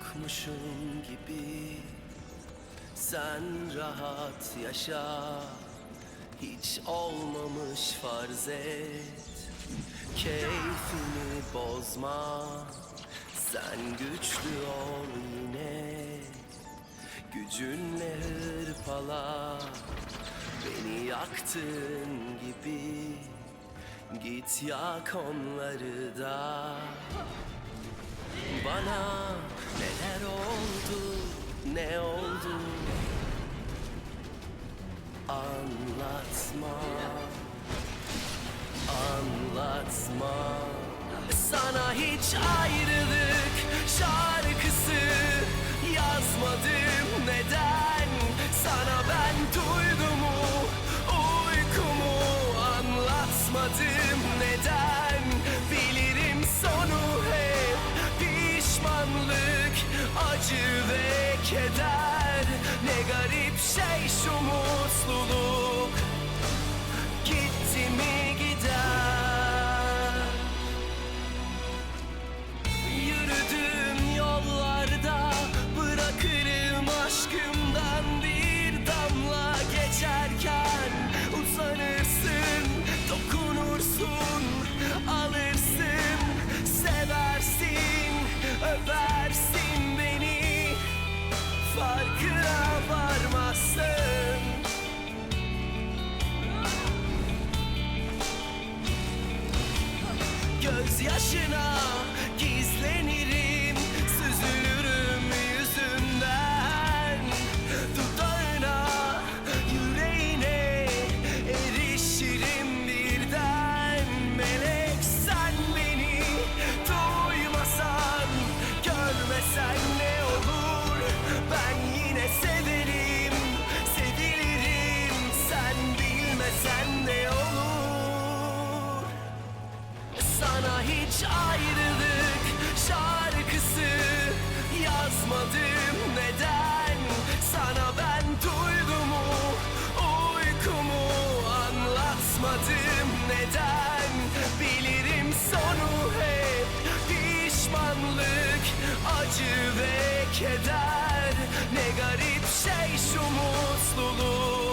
yokmuşum gibi Sen rahat yaşa. Hiç olmamış farz et. Keyfini bozma. Sen güçlü ol yine. Gücünle hırpala. Beni yaktığın gibi Git yak onları da. Bana neler oldu? Ne oldu? Anlatma. Anlatma. Sana hiç ayrılık şarkısı yazmadım. Neden? Sana ben duyduğumu Gözyaşına hiç ayrılık şarkısı yazmadım. Neden? Sana ben duyduğumu uykumu anlatmadım. Neden? Bilirim sonu hep pişmanlık acı ve keder. Ne garip şey şu mutluluk